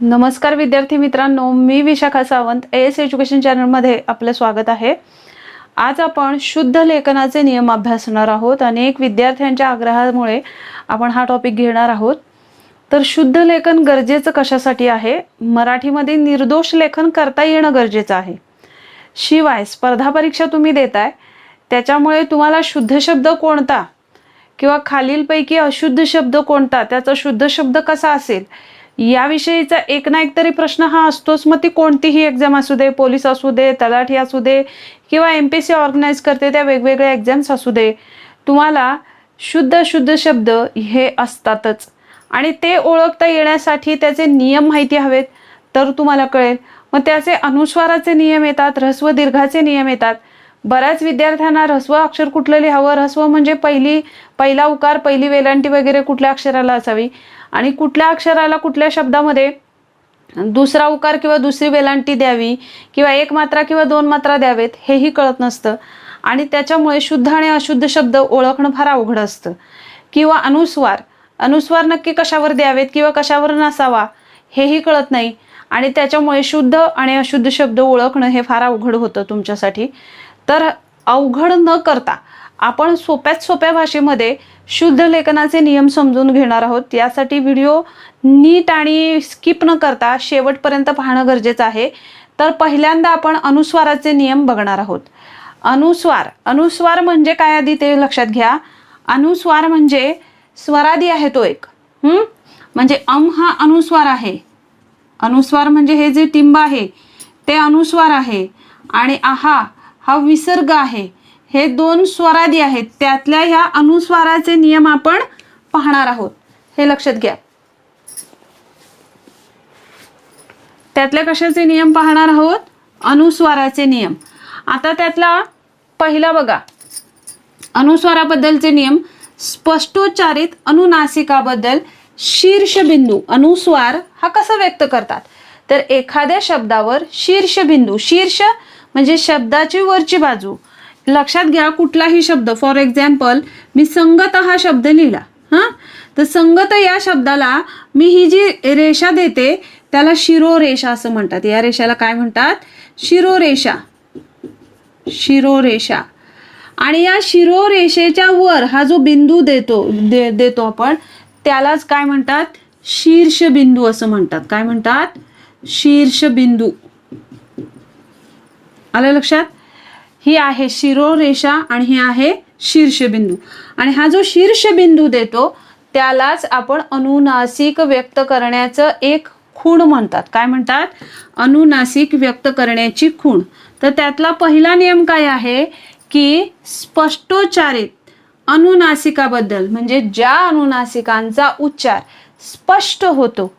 नमस्कार विद्यार्थी मित्रांनो मी विशाखा सावंत एस एज्युकेशन चॅनलमध्ये आपलं स्वागत आहे. आज आपण शुद्ध लेखनाचे नियम अभ्यासणार आहोत अनेक विद्यार्थ्यांच्या आग्रहामुळे आपण हा टॉपिक घेणार आहोत. तर शुद्ध लेखन गरजेचं कशासाठी आहे? मराठीमध्ये निर्दोष लेखन करता येणं गरजेचं आहे. शिवाय स्पर्धा परीक्षा तुम्ही देताय त्याच्यामुळे तुम्हाला शुद्ध शब्द कोणता? किंवा खालीलपैकी अशुद्ध शब्द कोणता? त्याचा शुद्ध शब्द कसा असेल? याविषयीचा एक ना एक तरी प्रश्न हा असतोच. मग ती कोणतीही एक्झाम असू दे पोलीस असू दे तलाठी असू दे किंवा एम पी सी ऑर्गनाईज करते त्या वेगवेगळ्या एक्झाम्स असू दे तुम्हाला शुद्ध शुद्ध शब्द हे असतातच. आणि ते ओळखता येण्यासाठी त्याचे नियम माहिती हवेत तर तुम्हाला कळेल. मग त्याचे अनुस्वाराचे नियम येतात ऱ्हस्व दीर्घाचे नियम येतात. बऱ्याच विद्यार्थ्यांना ह्रस्व अक्षर कुठलं लिहावं ह्रस्व म्हणजे पहिली पहिला उकार पहिली वेलांटी वगैरे कुठल्या अक्षराला असावी? आणि कुठल्या अक्षराला कुठल्या शब्दामध्ये दुसरा उकार किंवा दुसरी वेलांटी द्यावी किंवा एक मात्रा किंवा दोन मात्रा द्यावेत हेही कळत नसतं. आणि त्याच्यामुळे शुद्ध आणि अशुद्ध शब्द ओळखणं फार अवघड असतं. किंवा अनुस्वार. अनुस्वार नक्की कशावर द्यावेत किंवा कशावर नसावा हेही कळत नाही. आणि त्याच्यामुळे शुद्ध आणि अशुद्ध शब्द ओळखणं हे फार अवघड होतं तुमच्यासाठी. तर अवघड न करता आपण सोप्यात सोप्या भाषेमध्ये शुद्ध लेखनाचे नियम समजून घेणार आहोत. यासाठी व्हिडिओ नीट आणि स्किप न करता शेवटपर्यंत पाहणं गरजेचं आहे. तर पहिल्यांदा आपण अनुस्वाराचे नियम बघणार आहोत. अनुस्वार. अनुस्वार म्हणजे काय आधी ते लक्षात घ्या. अनुस्वार म्हणजे स्वरादी आहे तो एक. म्हणजे अम हा अनुस्वार आहे. अनुस्वार म्हणजे हे जे टिंब आहे ते अनुस्वार आहे. आणि आहा हा विसर्ग आहे. हे दोन स्वरादी आहेत. त्यातल्या ह्या अनुस्वाराचे नियम आपण पाहणार आहोत. हे लक्षात घ्या. त्यातल्या कशाचे नियम पाहणार आहोत? अनुस्वाराचे नियम. आता त्यातला पहिला बघा. अनुस्वाराबद्दलचे नियम. स्पष्टोच्चारित अनुनासिकाबद्दल शीर्षबिंदू अनुस्वार हा कसा व्यक्त करतात? तर एखाद्या शब्दावर शीर्षबिंदू शीर्ष म्हणजे शब्दाची वरची बाजू. लक्षात घ्या कुठलाही शब्द. फॉर एक्झाम्पल मी संगत हा शब्द लिहिला. हां? तर संगत या शब्दाला मी ही जी रेषा देते त्याला शिरोरेषा असं म्हणतात. या रेषाला काय म्हणतात? शिरोरेषा. शिरोरेषा. आणि या शिरोरेषेच्या वर हा जो बिंदू देतो दे देतो आपण त्यालाच काय म्हणतात? शीर्षबिंदू असं म्हणतात. काय म्हणतात? शीर्षबिंदू. आलं लक्षात? ही आहे शिरोरेषा आणि ही आहे शीर्षबिंदू. आणि हा जो शीर्षबिंदू देतो त्यालाच आपण अनुनासिक व्यक्त करण्याचं एक खूण म्हणतात. काय म्हणतात? अनुनासिक व्यक्त करण्याची खूण. तर त्यातला पहिला नियम काय आहे? की स्पष्टोच्चारित अनुनासिकाबद्दल म्हणजे ज्या अनुनासिकांचा उच्चार स्पष्ट होतो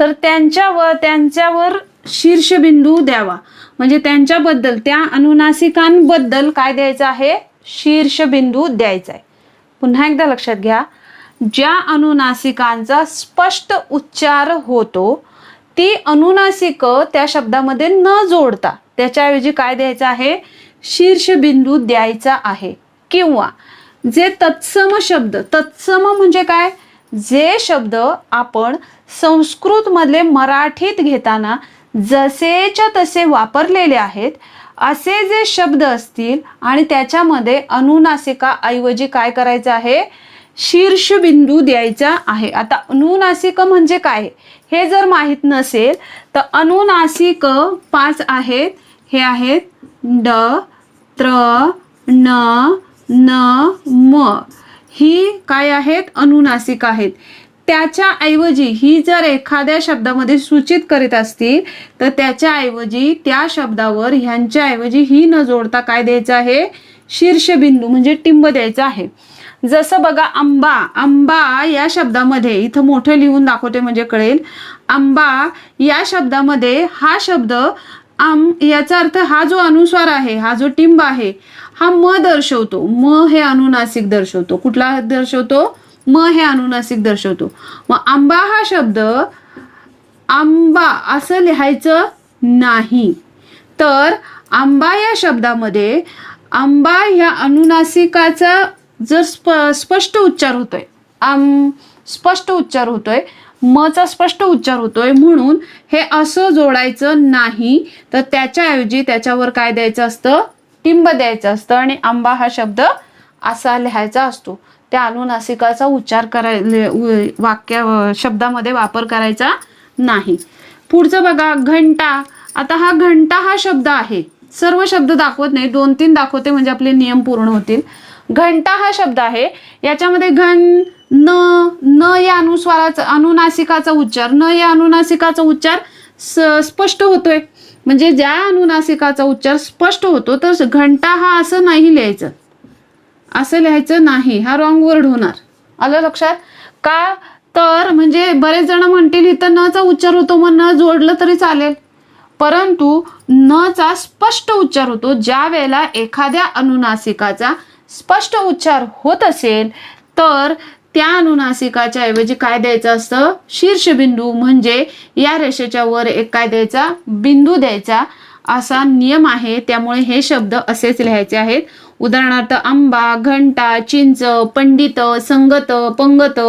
तर त्यांच्यावर त्यांच्यावर शीर्षबिंदू द्यावा. म्हणजे त्यांच्याबद्दल त्या अनुनासिकांबद्दल काय द्यायचं आहे? शीर्षबिंदू द्यायचा आहे. पुन्हा एकदा लक्षात घ्या. ज्या अनुनासिकांचा स्पष्ट उच्चार होतो ती अनुनासिक त्या शब्दामध्ये न जोडता त्याच्याऐवजी काय द्यायचं आहे? शीर्षबिंदू द्यायचा आहे. किंवा जे तत्सम शब्द तत्सम म्हणजे काय? जे शब्द आपण संस्कृतमधले मराठीत घेताना जसेच्या तसे वापरलेले आहेत असे जे शब्द असतील आणि त्याच्यामध्ये अनुनासिका ऐवजी काय करायचं आहे? शीर्षबिंदू द्यायचा आहे. आता अनुनासिक म्हणजे काय? हे जर माहीत नसेल तर अनुनासिक पाच आहेत. हे आहेत ड त्र न न म. ही काय आहेत? अनुनासिक आहेत. त्याच्या ऐवजी ही जर एखाद्या शब्दामध्ये सूचित करीत असतील तर त्याच्या ऐवजी त्या शब्दावर ह्यांच्याऐवजी ही न जोडता काय द्यायचं आहे? शीर्षबिंदू म्हणजे टिंब द्यायचं आहे. जसं बघा आंबा आंबा या शब्दामध्ये इथं मोठं लिहून दाखवते म्हणजे कळेल. आंबा या शब्दामध्ये हा शब्द आम याचा अर्थ हा जो अनुस्वार आहे हा जो टिंब आहे हा म दर्शवतो. म हे अनुनासिक दर्शवतो. कुठला दर्शवतो? म हे अनुनासिक दर्शवतो. मग आंबा हा शब्द आंबा असं लिहायचं नाही. तर आंबा या शब्दामध्ये आंबा ह्या अनुनासिकाचा जर स्प स्पष्ट उच्चार होतोय आम स्पष्ट उच्चार होतोय मचा स्पष्ट उच्चार होतोय म्हणून हे असं जोडायचं नाही. तर त्याच्याऐवजी त्याच्यावर काय द्यायचं असतं? टिंब द्यायचं असतं आणि आंबा हा शब्द असा लिहायचा असतो. त्या अनुनासिकाचा उच्चार कराय वाक्य शब्दामध्ये वापर करायचा नाही. पुढचं बघा घंटा. आता हा घंटा हा शब्द आहे. सर्व शब्द दाखवत नाही. दोन तीन दाखवते म्हणजे आपले नियम पूर्ण होतील. घंटा हा शब्द आहे. याच्यामध्ये घन न न या अनुस्वाराचा अनुनासिकाचा उच्चार न या अनुनासिकाचा उच्चार स- स्पष्ट होतोय. म्हणजे ज्या अनुनासिकाचा उच्चार स्पष्ट होतो तर घंटा हा असं नाही लिहायचं. असं लिहायचं नाही. हा रॉंग वर्ड होणार. आलं लक्षात? का? तर म्हणजे बरेच जण म्हणतील इथं नचा उच्चार होतो मग न जोडलं तरी चालेल. परंतु न चा स्पष्ट उच्चार होतो. ज्या वेळेला एखाद्या अनुनासिकाचा स्पष्ट उच्चार होत असेल तर त्या अनुनासिकाच्या ऐवजी काय द्यायचं असतं? शीर्षबिंदू म्हणजे या रेषेच्या वर एक काय द्यायचा? बिंदू द्यायचा. असा नियम आहे त्यामुळे हे शब्द असेच लिहायचे आहेत. उदाहरणार्थ आंबा घंटा चिंच पंडित संगत पंगत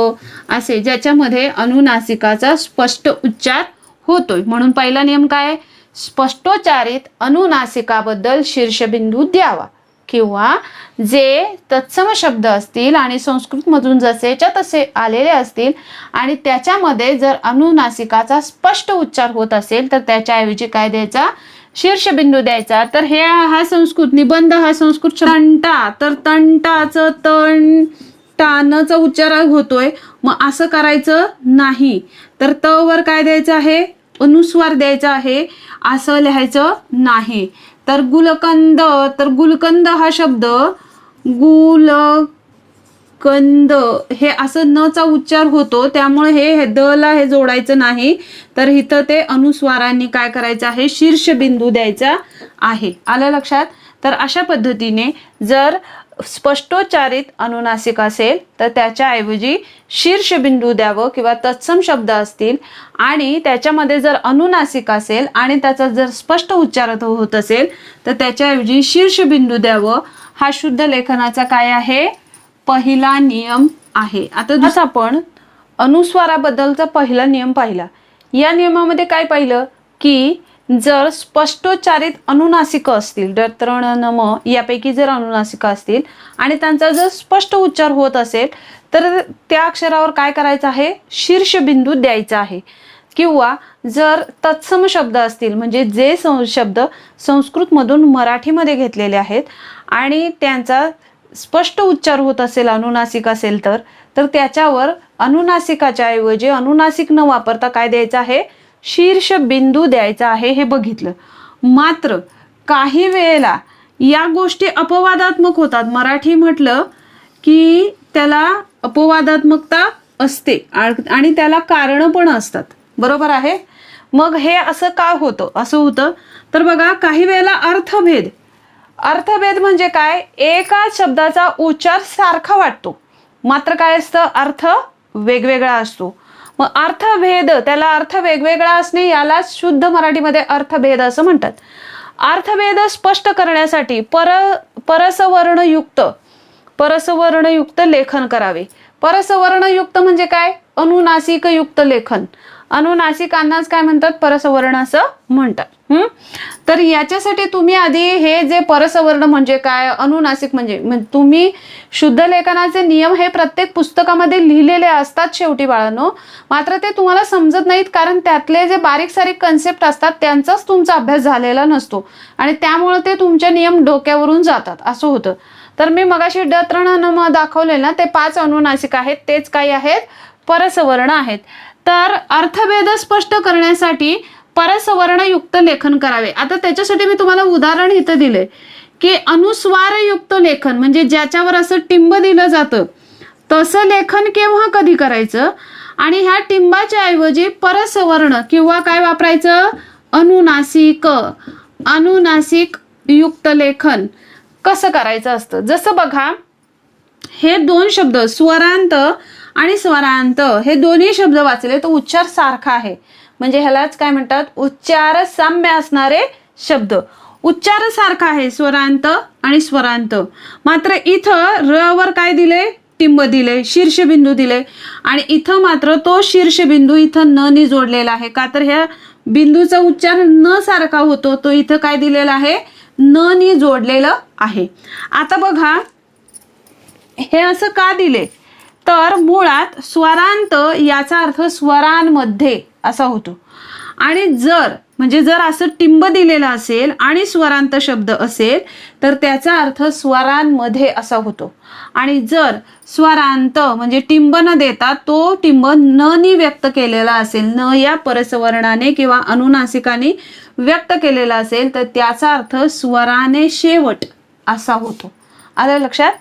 असे ज्याच्यामध्ये अनुनासिकाचा स्पष्ट उच्चार होतोय. म्हणून पहिला नियम काय स्पष्टोच्चारित अनुनासिकाबद्दल शीर्षबिंदू द्यावा. किंवा जे तत्सम शब्द असतील आणि संस्कृतमधून जसेच्या तसे आलेले असतील आणि त्याच्यामध्ये जर अनुनासिकाचा स्पष्ट उच्चार होत असेल तर त्याच्याऐवजी काय द्यायचा? शीर्षबिंदू द्यायचा. तर हे हा संस्कृत निबंध हा संस्कृत तंटा. तर तंटाचं तण टानचा उच्चार होतोय. मग असं करायचं नाही. तर त वर काय द्यायचं आहे? अनुस्वार द्यायचा आहे. असं लिहायचं नाही. तर गुलकंद तर गुलकंद हा शब्द गुलकंद हे असं न चा उच्चार होतो त्यामुळे हे हे द ला हे जोडायचं नाही. तर इथं ते अनुस्वारांनी काय करायचं आहे? शीर्षबिंदू द्यायचा आहे. आलं लक्षात? तर अशा पद्धतीने जर स्पष्टोच्चारित अनुनासिक असेल तर त्याच्याऐवजी शीर्षबिंदू द्यावं किंवा तत्सम शब्द असतील. आणि त्याच्यामध्ये जर अनुनासिक असेल आणि त्याचा जर स्पष्ट उच्चार होत असेल तर त्याच्याऐवजी शीर्षबिंदू द्यावं. हा शुद्ध लेखनाचा काय आहे? पहिला नियम आहे. आता जसं आपण अनुस्वाराबद्दलचा पहिला नियम पाहिला. या नियमामध्ये काय पाहिलं? की जर स्पष्टोच्चारित अनुनासिक असतील डत्रण नम यापैकी जर अनुनासिक असतील आणि त्यांचा जर स्पष्ट उच्चार होत असेल तर त्या अक्षरावर काय करायचं आहे? शीर्षबिंदू द्यायचा आहे. किंवा जर तत्सम शब्द असतील म्हणजे जे सं शब्द संस्कृतमधून मराठीमध्ये घेतलेले आहेत आणि त्यांचा स्पष्ट उच्चार होत असेल अनुनासिक असेल तर तर त्याच्यावर अनुनासिकाच्या ऐवजी अनुनासिक न वापरता काय द्यायचं आहे? शीर्ष बिंदू द्यायचा आहे हे बघितलं. मात्र काही वेळेला या गोष्टी अपवादात्मक होतात. मराठी म्हटलं की त्याला अपवादात्मकता असते आणि त्याला कारणं पण असतात. बरोबर आहे? मग हे असं का होतं? असं होतं. तर बघा काही वेळेला अर्थभेद. अर्थभेद म्हणजे काय? एकाच शब्दाचा उच्चार सारखा वाटतो. मात्र काय असतं? अर्थ वेगवेगळा असतो. मग अर्थभेद त्याला अर्थ वेगवेगळा असणे याला शुद्ध मराठीमध्ये अर्थभेद असं म्हणतात. अर्थभेद स्पष्ट करण्यासाठी पर परसवर्णयुक्त परसवर्णयुक्त लेखन करावे. परसवर्णयुक्त म्हणजे काय? अनुनासिकयुक्त लेखन. अनुनासिकांनाच काय म्हणतात? परसवर्ण असं म्हणतात. हम्म? तर याच्यासाठी तुम्ही आधी हे जे परसवर्ण म्हणजे काय? अनुनासिक म्हणजे, म्हणजे तुम्ही शुद्ध लेखनाचे नियम हे प्रत्येक पुस्तकामध्ये लिहिलेले असतात शेवटी बाळांनो. मात्र ते तुम्हाला समजत नाहीत कारण त्यातले जे बारीक सारीक कन्सेप्ट असतात त्यांचाच तुमचा अभ्यास झालेला नसतो. आणि त्यामुळे ते तुमचे नियम डोक्यावरून जातात. असं होतं. तर मी मगाशी डत्रण नम दाखवले ना ते पाच अनुनासिक आहेत. तेच काही आहेत. परसवर्ण आहेत. तर अर्थभेद स्पष्ट करण्यासाठी परसवर्णयुक्त लेखन करावे. आता त्याच्यासाठी मी तुम्हाला उदाहरण इथं दिलंय की अनुस्वारयुक्त लेखन म्हणजे ज्याच्यावर असं टिंब दिलं जातं तसं लेखन केव्हा कधी करायचं? आणि ह्या टिंबाच्या ऐवजी परसवर्ण किंवा काय वापरायचं? अनुनासिक अनुनासिक युक्त लेखन कसं करायचं असतं? जसं बघा हे दोन शब्द स्वरांत आणि स्वरांत हे दोन्ही शब्द वाचले तर उच्चार सारखा आहे. म्हणजे ह्यालाच काय म्हणतात? उच्चार साम्य असणारे शब्द. उच्चार सारखा आहे स्वरांत आणि स्वरांत. मात्र इथं र वर काय दिले? टिंब दिले शीर्षबिंदू दिले. आणि इथं मात्र तो शीर्षबिंदू इथं न नी जोडलेला आहे. का तर ह्या बिंदूचा उच्चार न सारखा होतो तो इथं काय दिलेला आहे? न नी जोडलेलं आहे. आता बघा हे असं का दिले? तर मुळात स्वरांत याचा अर्थ स्वरांमध्ये असा होतो. आणि जर म्हणजे जर असं टिंब दिलेलं असेल आणि स्वरांत शब्द असेल तर त्याचा अर्थ स्वरांमध्ये असा होतो. आणि जर स्वरांत म्हणजे टिंब न देता तो टिंब न नी व्यक्त केलेला असेल न या परसवर्णाने किंवा अनुनासिकाने व्यक्त केलेला असेल तर त्याचा अर्थ स्वराने शेवट असा होतो. आलं लक्षात?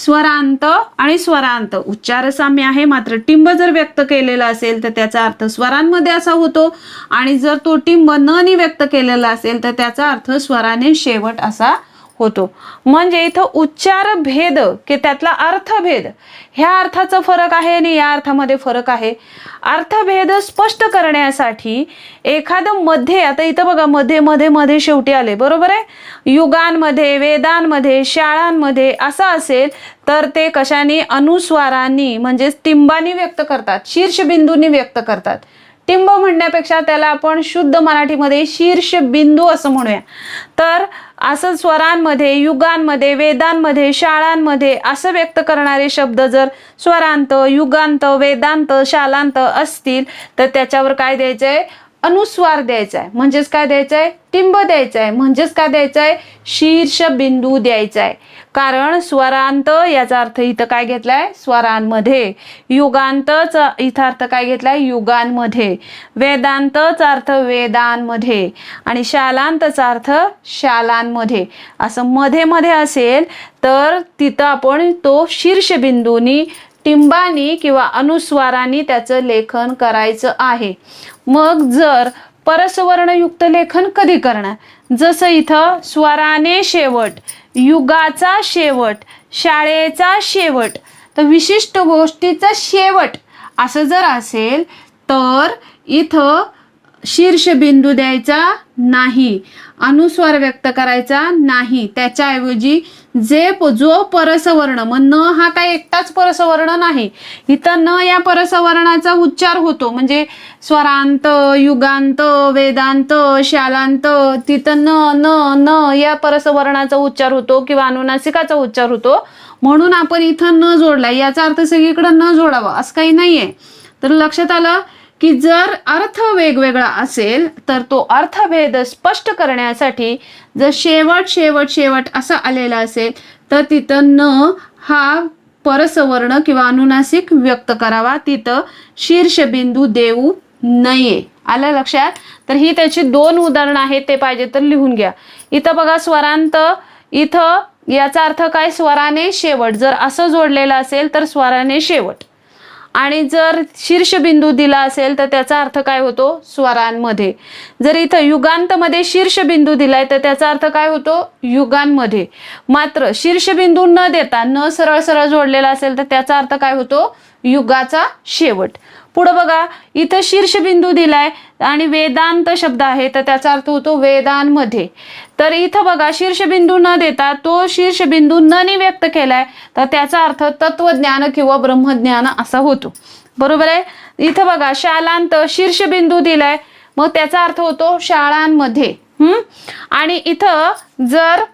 स्वरांत आणि स्वरांत. उच्चार साम्य आहे मात्र टिंब जर व्यक्त केलेला असेल तर त्याचा अर्थ स्वरांमध्ये असा होतो. आणि जर तो टिंब न नि व्यक्त केलेला असेल तर त्याचा अर्थ स्वराने शेवट असा होतो. म्हणजे इथं उच्चार भेद की त्यातला अर्थभेद ह्या अर्थाचा फरक आहे आणि या अर्थामध्ये फरक आहे. अर्थभेद स्पष्ट करण्यासाठी एखादं मध्ये आता इथं बघा मध्ये मध्ये मध्ये शेवटी आले बरोबर आहे? युगांमध्ये वेदांमध्ये शाळांमध्ये असं असेल तर ते कशाने? अनुस्वारांनी म्हणजेच टिंबानी व्यक्त करतात शीर्षबिंदूंनी व्यक्त करतात. टिंब म्हणण्यापेक्षा त्याला आपण शुद्ध मराठीमध्ये शीर्षबिंदू असं म्हणूया. तर असं स्वरांमध्ये युगांमध्ये वेदांमध्ये शाळांमध्ये असं व्यक्त करणारे शब्द जर स्वरांत युगांत वेदांत शालांत असतील तर त्याच्यावर काय द्यायचंय? अनुस्वार द्यायचा आहे म्हणजेच काय द्यायचं आहे टिंब द्यायचं आहे म्हणजेच काय द्यायचं आहे शीर्ष बिंदू द्यायचा आहे कारण स्वरांत याचा अर्थ इथं काय घेतलाय? स्वरांमध्ये. युगांतचा इथं अर्थ काय घेतलाय? युगांमध्ये. वेदांतचा अर्थ वेदांमध्ये. आणि शालांतचा अर्थ शालांमध्ये. असं मध्ये मध्ये असेल तर तिथं आपण तो शीर्षबिंदूनी टिंबानी किंवा अनुस्वारांनी त्याचं लेखन करायचं आहे. मग जर परसवर्णयुक्त लेखन कधी करणार? जसं इथं स्वराने शेवट युगाचा शेवट शाळेचा शेवट तर विशिष्ट गोष्टीचा शेवट असं जर असेल तर इथं शीर्षबिंदू द्यायचा नाही अनुस्वार व्यक्त करायचा नाही. त्याच्याऐवजी जे प- जो परसवर्ण मग न हा काय एकटाच परसवर्ण नाही. इथं न या परसवर्णाचा उच्चार होतो. म्हणजे स्वरांत युगांत वेदांत शालांत तिथं न न न या परसवर्णाचा उच्चार होतो किंवा अनुनासिकाचा उच्चार होतो. म्हणून आपण इथं न जोडला. याचा अर्थ सगळीकडे न जोडावा. असं काही नाहीये. तर लक्षात आलं? की जर अर्थ वेगवेगळा असेल तर तो अर्थभेद स्पष्ट करण्यासाठी जर शेवट शेवट शेवट असं आलेला असेल तर तिथं न हा परसवर्ण किंवा अनुनासिक व्यक्त करावा. तिथं शीर्षबिंदू देऊ नये. आलं लक्षात? तर ही त्याची दोन उदाहरणं आहेत ते पाहिजे तर लिहून घ्या. इथं बघा स्वरांत इथं याचा अर्थ काय? स्वराने शेवट. जर असं जोडलेलं असेल तर स्वराने शेवट. आणि जर शीर्षबिंदू दिला असेल तर त्याचा अर्थ काय होतो? स्वरांमध्ये. जर इथं युगांतमध्ये शीर्षबिंदू दिलाय तर त्याचा अर्थ काय होतो? युगांमध्ये. मात्र शीर्षबिंदू न देता न सरळ सरळ जोडलेला असेल तर त्याचा अर्थ काय होतो? युगाचा शेवट. पुढं बघा इथं शीर्षबिंदू दिलाय आणि वेदांत शब्द आहे तर त्याचा अर्थ होतो वेदांमध्ये. तर इथं बघा शीर्षबिंदू न देता तो शीर्षबिंदू न व्यक्त केलाय तर त्याचा अर्थ तत्वज्ञान किंवा ब्रह्मज्ञान असा होतो. बरोबर आहे? इथं बघा शालांत शीर्षबिंदू दिलाय मग त्याचा अर्थ होतो शाळांमध्ये. हम्म आणि इथं जर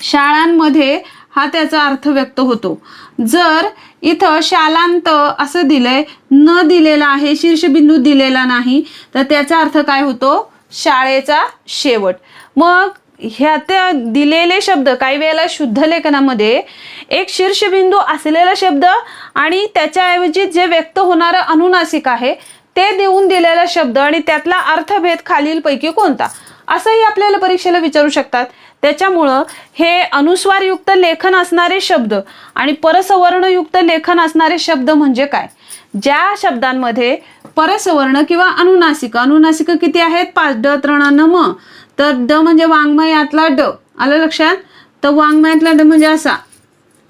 शाळांमध्ये हा त्याचा अर्थ व्यक्त होतो. जर इथं शालांत असं दिलंय न दिलेला आहे शीर्षबिंदू दिलेला नाही. तर त्याचा अर्थ काय होतो? शाळेचा शेवट. मग ह्या त्या दिलेले शब्द काही वेळेला शुद्ध लेखनामध्ये एक शीर्षबिंदू असलेला शब्द आणि त्याच्याऐवजी जे व्यक्त होणारं अनुनासिक आहे ते देऊन दिलेला शब्द आणि त्यातला अर्थभेद खालीलपैकी कोणता? असंही आपल्याला परीक्षेला विचारू शकतात. त्याच्यामुळं हे अनुस्वारयुक्त लेखन असणारे शब्द आणि परसवर्णयुक्त लेखन असणारे शब्द म्हणजे काय? ज्या शब्दांमध्ये परसवर्ण किंवा अनुनासिक अनुनासिक किती आहेत? पाच ड त्रण न म. तर ड म्हणजे वाङ्मयातला ड. आलं लक्षात? तर वाङ्मयातला ड म्हणजे असा.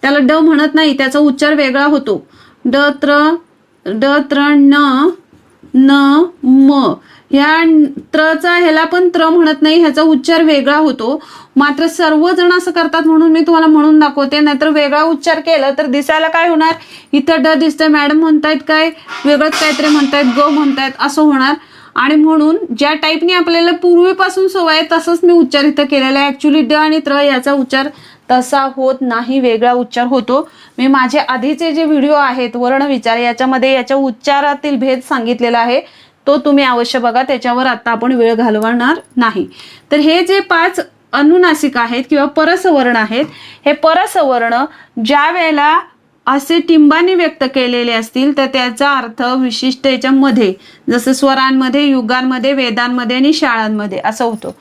त्याला ड म्हणत नाही त्याचा उच्चार वेगळा होतो. ड त्र ड त्र न. न म. ह्या त्रचा ह्याला पण त्र म्हणत नाही ह्याचा उच्चार वेगळा होतो. मात्र सर्वजण असं करतात म्हणून मी तुम्हाला म्हणून दाखवते. नाहीतर वेगळा उच्चार केला तर दिसायला काय होणार? इथं ड दिसतंय मॅडम म्हणतायत काय? वेगळंच काहीतरी म्हणतायत ग म्हणतायत असं होणार. आणि म्हणून ज्या टाईपने आपल्याला पूर्वीपासून सवय आहे तसंच मी उच्चार इथं केलेला आहे. ऍक्च्युली ड आणि त्र याचा उच्चार तसा होत नाही वेगळा उच्चार होतो. मी माझे आधीचे जे व्हिडिओ आहेत वर्ण विचार याच्यामध्ये याच्या उच्चारातील भेद सांगितलेला आहे. तो तुम्ही अवश्य बघा त्याच्यावर आता आपण वेळ घालवणार नाही. तर हे जे पाच अनुनासिक आहेत किंवा परसवर्ण आहेत हे परसवर्ण ज्या वेळेला असे टिंबाने व्यक्त केलेले असतील तर त्याचा अर्थ विशिष्ट याच्यामध्ये जसं स्वरांमध्ये युगांमध्ये वेदांमध्ये आणि शाळांमध्ये असं होतो.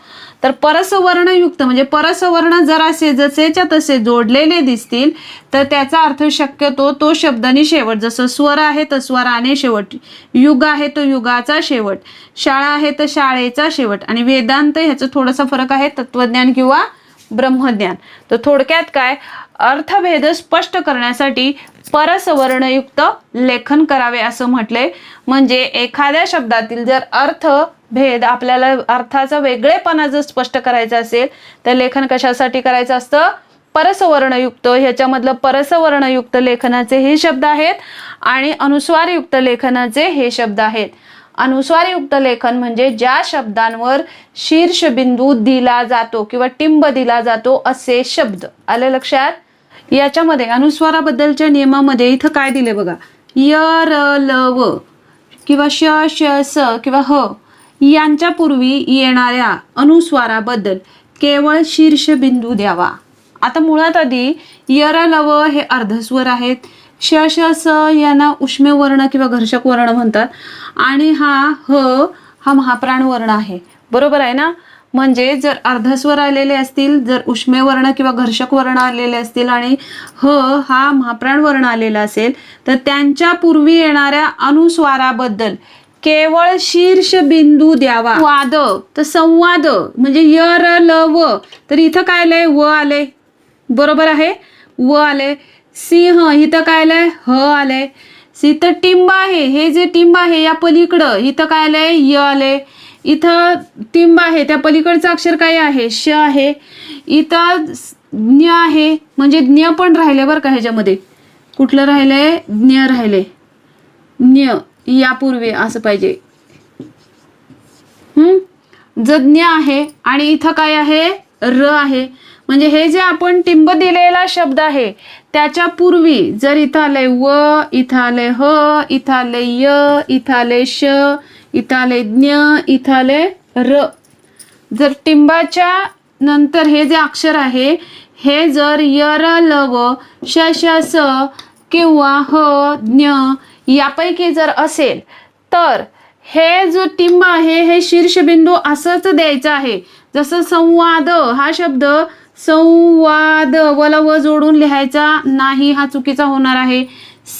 तर परसवर्णयुक्त म्हणजे परसवर्ण जर असे जसेच्या तसे जोडलेले दिसतील तर त्याचा अर्थ शक्यतो तो शब्दाने शेवट जसं स्वर आहे तर स्वराने शेवट युग आहे तो युगाचा शेवट शाळा आहे तर शाळेचा शेवट आणि वेदांत ह्याचा थोडासा फरक आहे तत्वज्ञान किंवा ब्रह्मज्ञान. तर थोडक्यात काय? अर्थभेद स्पष्ट करण्यासाठी परसवर्णयुक्त लेखन करावे असं म्हटले म्हणजे एखाद्या शब्दातील जर अर्थ भेद आपल्याला अर्थाचा वेगळेपणा जर स्पष्ट करायचा असेल तर लेखन कशासाठी करायचं असतं? परसवर्णयुक्त ह्याच्यामधलं परसवर्णयुक्त लेखनाचे हे शब्द आहेत आणि अनुस्वारयुक्त लेखनाचे हे शब्द आहेत. अनुस्वारयुक्त लेखन म्हणजे ज्या शब्दांवर शीर्षबिंदू दिला जातो किंवा टिंब दिला जातो असे शब्द. आले लक्षात? याच्यामध्ये अनुस्वाराबद्दलच्या नियमामध्ये इथं काय दिले बघा? य र ल व किंवा श श स किंवा ह. यांच्या पूर्वी येणाऱ्या अनुस्वाराबद्दल केवळ शीर्षबिंदू द्यावा. आता मुळात आधी यर लव हे अर्धस्वर आहेत. श श स यांना उष्मे वर्ण किंवा घर्षक वर्ण म्हणतात. आणि हा ह हा महाप्राण वर्ण आहे. बरोबर आहे ना? म्हणजे जर अर्धस्वर आलेले असतील जर उष्मे वर्ण किंवा घर्षक वर्ण आलेले असतील आणि ह हा महाप्राण वर्ण आलेला असेल तर त्यांच्या पूर्वी येणाऱ्या अनुस्वाराबद्दल केवळ शीर्ष बिंदू द्यावा. वाद. तर संवाद म्हणजे य र ल व तर इथं काय आलंय? व आले बरोबर आहे? व आले सिंह इथं काय आलंय? ह आलंय. इथं टिंब आहे. हे जे टिंब आहे या पलीकडं. इथं काय आलंय? य आले इथं टिंब आहे. त्या पलीकडचं अक्षर काय आहे? श आहे. इथं ज्ञ आहे. म्हणजे ज्ञ पण राहिले बरं का ह्याच्यामध्ये. कुठलं राहिलंय ज्ञ राहिले. ज्ञ. यापूर्वी असं पाहिजे. हम्म? जज्ञ आहे आणि इथं काय आहे? र आहे. म्हणजे हे जे आपण टिंब दिलेला शब्द आहे त्याच्या पूर्वी जर इथं आलंय व इथं आलंय ह इथं आलंय य इथं आलंय श इथं आलंय ज्ञ इथं आलंय र. जर टिंबाच्या नंतर हे जे अक्षर आहे हे जर य र ल व श श स किंवा ह ज्ञ यापैकी जर असेल तर हे जो टिंब आहे हे शीर्षबिंदू असंच द्यायचं आहे. जसं संवाद हा शब्द संवाद वला व जोडून लिहायचा नाही हा चुकीचा होणार आहे.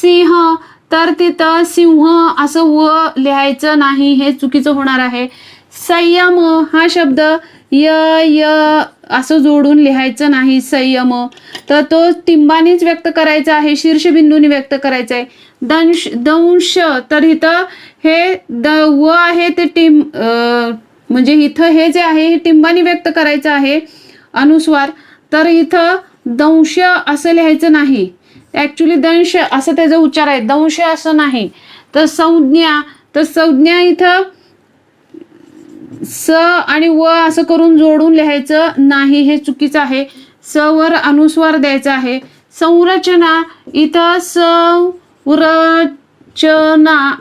सिंह तर तिथं सिंह असं व लिहायचं नाही हे चुकीचं होणार आहे. संयम हा शब्द य य असं जोडून लिहायचं नाही संयम. तर तो टिंबानीच व्यक्त करायचा आहे शीर्षबिंदूने व्यक्त करायचा आहे. दंश दंश तर इथं हे द व आहे ते टिंब म्हणजे इथं हे जे आहे हे टिंबानी व्यक्त करायचं आहे अनुस्वार. तर इथं दंश असं लिहायचं नाही. ॲक्च्युली दंश असं त्याचा उच्चार आहे. दंश असं नाही. तर संज्ञा तर संज्ञा इथं स आणि व असं करून जोडून लिहायचं नाही हे चुकीचं आहे. स वर अनुस्वार द्यायचा आहे. संरचना इथं संरचना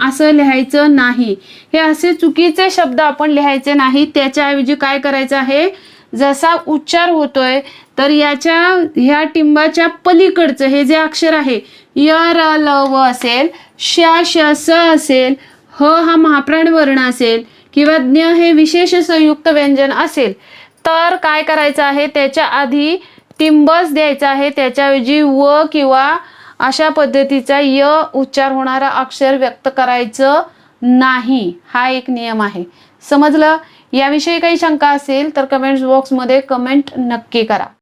असं लिहायचं नाही. हे असे चुकीचे शब्द आपण लिहायचे नाही. त्याच्याऐवजी काय करायचं आहे? जसा उच्चार होतोय तर याच्या ह्या टिंबाच्या पलीकडचं हे जे अक्षर आहे य र ल व असेल श श स असेल ह हा महाप्राण वर्ण असेल किंवा ज्ञ हे विशेष संयुक्त व्यंजन असेल तर काय करायचं आहे? त्याच्या आधी टिंबस द्यायचा आहे. त्याच्याऐवजी व किंवा अशा पद्धतीचा य उच्चार होणारा अक्षर व्यक्त करायचं नाही. हा एक नियम आहे. समजलं? याविषयी काही शंका असेल तर कमेंट्स बॉक्समध्ये कमेंट नक्की करा.